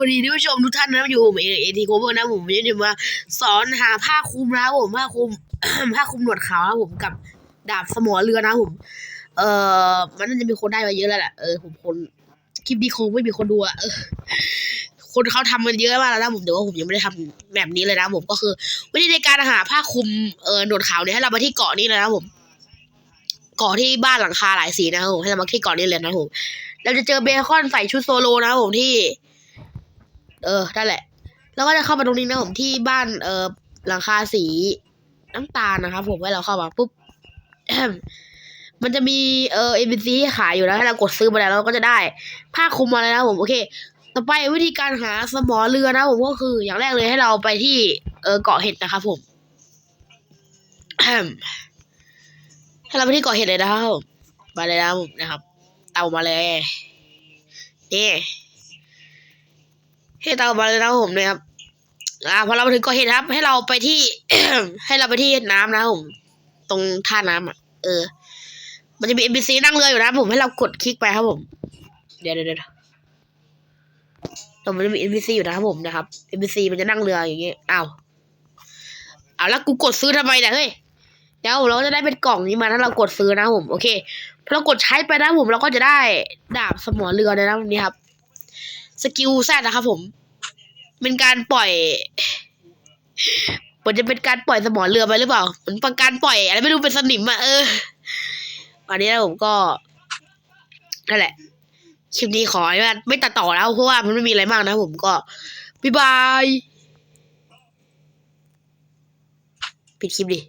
วัสดีท่านผู้ชมทุกท่านนะอยู่ผมเอเอทีโคเวอร์นะผมวันนี้จะมาสอนหาผ้าคลุมนะผมผ้าคลุมผ้าคลุมหนวดขาวนะผมกับดาบสมอเรือนะผม เอ่อมันน่าจะมีคนได้มาเยอะแล้วแหละเออผมคนคลิปนี้คงไม่มีคนดูอะเออคนเขาทำกันเยอะมากแล้วนะผมแต่ว่าผมยังไม่ได้ทำแบบนี้เลยนะผมก็คือ วิธีในการหาผ้าคลุมเอ่อหนวดขาวเนี่ยให้เรามาที่เกาะนี้เลยนะผมเกาะที่บ้านหลังคาหลายสีนะครับผมให้เรามาที่เกาะนี้เลยนะผมเราจะเจอเบคอนใส่ชุดโซโลนะผมที่ เออนั่นแหละ แล้วก็จะเข้ามาตรงนี้นะผมที่บ้านเออหลังคาสีน้ำตาลนะครับผมให้เราเข้ามาปุ๊บมันจะมีเออเอ็นบีซีขายอยู่แล้วให้เรากดซื้อมาแล้วเราก็จะได้ผ้าคลุมมาแล้วนะผมโอเค ต่อไปวิธีการหาสมอเรือนะผมก็คือ อย่างแรกเลยให้เราไปที่เออเกาะเห็ดนะครับผมให้เราไปที่เกาะเห็ดเลยนะครับผมมาเลยนะผมนะครับ เอามาเลยนี่ ให้เตามาเลยนะครับผมนะครับ อ่าพอเรามาถึงกาะเห็ดครับ ให้เราไปที่ ให้เราไปที่น้ำนะผม ตรงท่าน้ำอะ เออ มันจะมี NPC นั่งเรืออยู่นะผมให้เรากดคลิกไปครับผม เดี๋ยวเดี๋ยวเดี๋ยวตรงมันจะมี NPC อยู่นะครับผมนะครับ NPC มันจะนั่งเรืออย่างเงี้ยอ้าวเอาแล้วกูกดซื้อทำไมเนี่ยเฮ้ยเดี๋ยวเราก็จะได้เป็นกล่องนี้มาถ้าเรากดซื้อนะผม โอเคพอเรากดใช้ไปนะผมเราก็จะได้ดาบสมอเรือเลยนะนี่ครับ สกิลแซดนะครับผม เป็นการปล่อยมันจะเป็นการปล่อยสมอเรือไปหรือเปล่าเหมือนเป็นการปล่อยอะไรไม่รู้เป็นสนิมอะเออวันนี้นะผมก็นั่นแหละคลิปนี้ขอให้มันไม่ตัดต่อแล้วเพราะว่ามันไม่มีอะไรมากนะผมก็บ๊ายบาย ปิดคลิปดิ